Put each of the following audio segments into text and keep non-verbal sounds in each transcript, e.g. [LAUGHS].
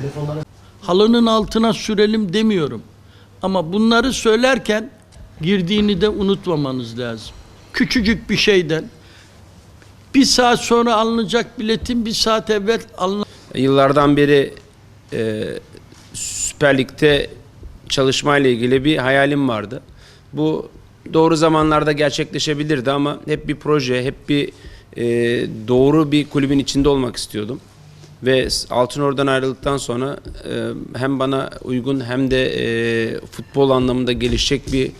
Telefonlara halının altına sürelim demiyorum. Ama bunları söylerken girdiğini de unutmamanız lazım. Küçücük bir şeyden bir saat sonra alınacak biletin bir saat evvel alın Yıllardan beri e, Süper Lig'de çalışmayla ilgili bir hayalim vardı. Bu doğru zamanlarda gerçekleşebilirdi ama hep bir proje, hep bir e, doğru bir kulübün içinde olmak istiyordum. Ve Altınordu'dan ayrıldıktan sonra e, hem bana uygun hem de e, futbol anlamında gelişecek bir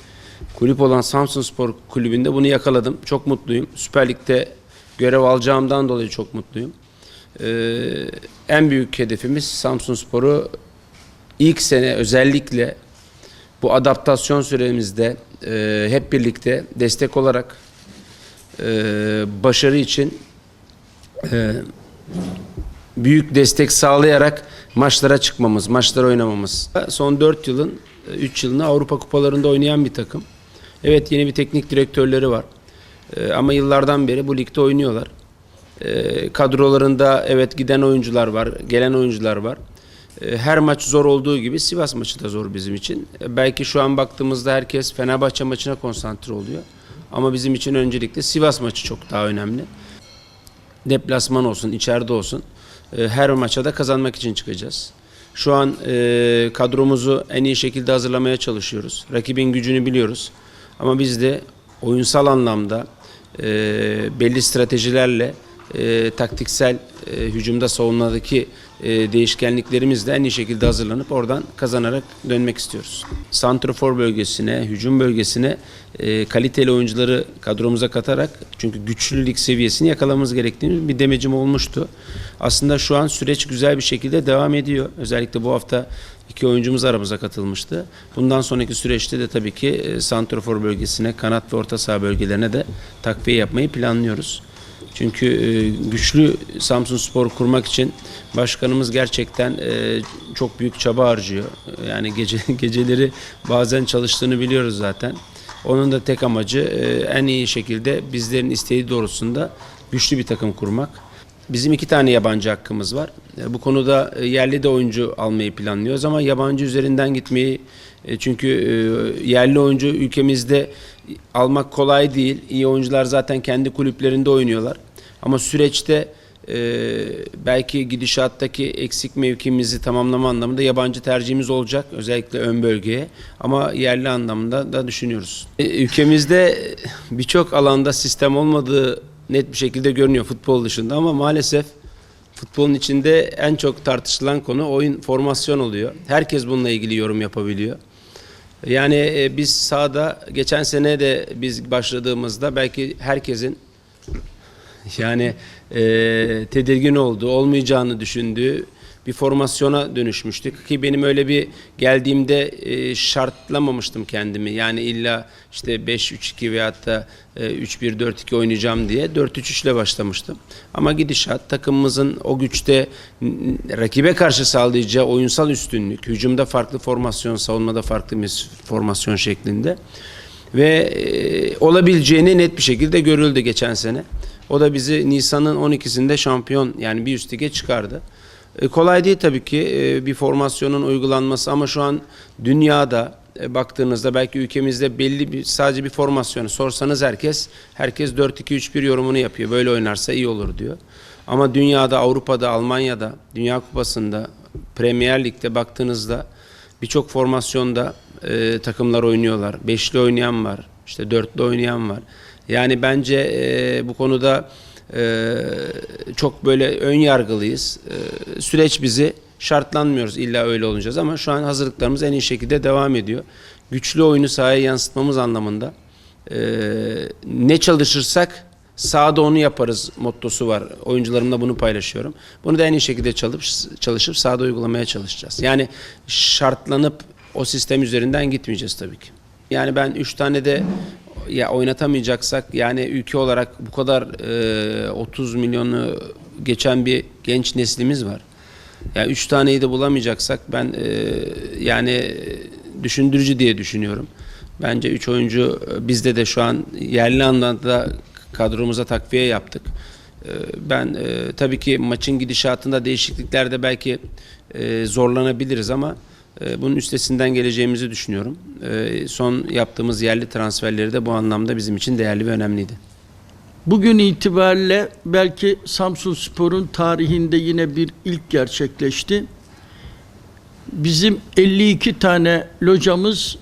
kulüp olan Samsunspor Kulübü'nde bunu yakaladım. Çok mutluyum. Süper Lig'de görev alacağımdan dolayı çok mutluyum. Ee, en büyük hedefimiz Samsunspor'u ilk sene özellikle bu adaptasyon süremizde e, hep birlikte destek olarak e, başarı için e, büyük destek sağlayarak maçlara çıkmamız, maçlara oynamamız. Son 4 yılın 3 yılını Avrupa kupalarında oynayan bir takım. Evet yeni bir teknik direktörleri var. E, ama yıllardan beri bu ligde oynuyorlar. E, kadrolarında evet giden oyuncular var, gelen oyuncular var. E, her maç zor olduğu gibi Sivas maçı da zor bizim için. E, belki şu an baktığımızda herkes Fenerbahçe maçına konsantre oluyor. Ama bizim için öncelikle Sivas maçı çok daha önemli. Deplasman olsun, içeride olsun. E, her maça da kazanmak için çıkacağız. Şu an e, kadromuzu en iyi şekilde hazırlamaya çalışıyoruz. Rakibin gücünü biliyoruz. Ama biz de oyunsal anlamda e, belli stratejilerle e, taktiksel e, hücumda savunmadaki e, değişkenliklerimizle en iyi şekilde hazırlanıp oradan kazanarak dönmek istiyoruz. Santrofor bölgesine, hücum bölgesine e, kaliteli oyuncuları kadromuza katarak çünkü güçlü lig seviyesini yakalamamız gerektiğini bir demecim olmuştu. Aslında şu an süreç güzel bir şekilde devam ediyor. Özellikle bu hafta iki oyuncumuz aramıza katılmıştı. Bundan sonraki süreçte de tabii ki e, santrofor bölgesine, kanat ve orta saha bölgelerine de takviye yapmayı planlıyoruz. Çünkü e, güçlü Samsun Spor kurmak için başkanımız gerçekten e, çok büyük çaba harcıyor. Yani gece [LAUGHS] geceleri bazen çalıştığını biliyoruz zaten. Onun da tek amacı e, en iyi şekilde bizlerin isteği doğrultusunda güçlü bir takım kurmak. Bizim iki tane yabancı hakkımız var. E, Bu konuda e, yerli de oyuncu almayı planlıyoruz ama yabancı üzerinden gitmeyi e, çünkü yerli oyuncu ülkemizde almak kolay değil. İyi oyuncular zaten kendi kulüplerinde oynuyorlar. Ama süreçte belki gidişattaki eksik mevkimizi tamamlama anlamında yabancı tercihimiz olacak. Özellikle ön bölgeye. Ama yerli anlamda da düşünüyoruz. Ülkemizde birçok alanda sistem olmadığı net bir şekilde görünüyor futbol dışında ama maalesef futbolun içinde en çok tartışılan konu oyun formasyon oluyor. Herkes bununla ilgili yorum yapabiliyor. Yani e, biz sahada geçen sene de biz başladığımızda belki herkesin [LAUGHS] yani e, tedirgin olduğu, olmayacağını düşündüğü bir formasyona dönüşmüştük ki benim öyle bir geldiğimde e, şartlamamıştım kendimi. Yani illa işte 5-3-2 veyahut da e, 3-1-4-2 oynayacağım diye 4-3-3 ile başlamıştım. Ama gidişat takımımızın o güçte rakibe karşı sağlayacağı oyunsal üstünlük, hücumda farklı formasyon, savunmada farklı bir formasyon şeklinde ve e, olabileceğini net bir şekilde görüldü geçen sene. O da bizi Nisan'ın 12'sinde şampiyon yani bir üst lige çıkardı. E, kolay değil tabii ki e, bir formasyonun uygulanması ama şu an dünyada e, baktığınızda belki ülkemizde belli bir sadece bir formasyonu sorsanız herkes herkes 4-2-3-1 yorumunu yapıyor. Böyle oynarsa iyi olur diyor. Ama dünyada, Avrupa'da, Almanya'da, Dünya Kupası'nda, Premier Lig'de baktığınızda birçok formasyonda e, takımlar oynuyorlar. Beşli oynayan var, işte dörtlü oynayan var. Yani bence e, bu konuda e, çok böyle ön yargılıyız. E, süreç bizi şartlanmıyoruz illa öyle olacağız ama şu an hazırlıklarımız en iyi şekilde devam ediyor. Güçlü oyunu sahaya yansıtmamız anlamında e, ne çalışırsak sahada onu yaparız mottosu var. Oyuncularımla bunu paylaşıyorum. Bunu da en iyi şekilde çalışıp, çalışıp sahada uygulamaya çalışacağız. Yani şartlanıp o sistem üzerinden gitmeyeceğiz tabii ki. Yani ben 3 tane de ya oynatamayacaksak yani ülke olarak bu kadar e, 30 milyonu geçen bir genç neslimiz var. Ya üç taneyi de bulamayacaksak ben e, yani düşündürücü diye düşünüyorum. Bence üç oyuncu e, bizde de şu an yerli anlamda kadromuza takviye yaptık. E, ben e, tabii ki maçın gidişatında değişikliklerde belki zorlanabiliriz ama bunun üstesinden geleceğimizi düşünüyorum. E, son yaptığımız yerli transferleri de bu anlamda bizim için değerli ve önemliydi. Bugün itibariyle belki Samsun Spor'un tarihinde yine bir ilk gerçekleşti. Bizim 52 tane locamız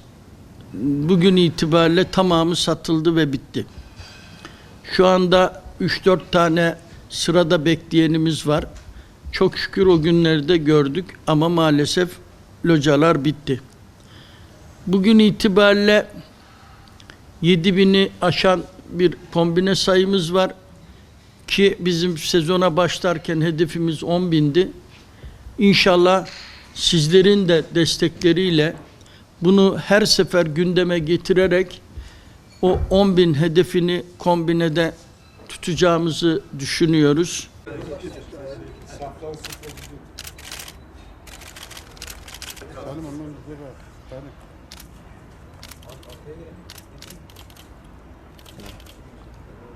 bugün itibariyle tamamı satıldı ve bitti. Şu anda 3-4 tane sırada bekleyenimiz var. Çok şükür o günleri de gördük ama maalesef localar bitti. Bugün itibariyle 7000'i aşan bir kombine sayımız var ki bizim sezona başlarken hedefimiz 10 bindi. İnşallah sizlerin de destekleriyle bunu her sefer gündeme getirerek o 10 bin hedefini kombinede tutacağımızı düşünüyoruz. Canım ondan bize bak. Canım.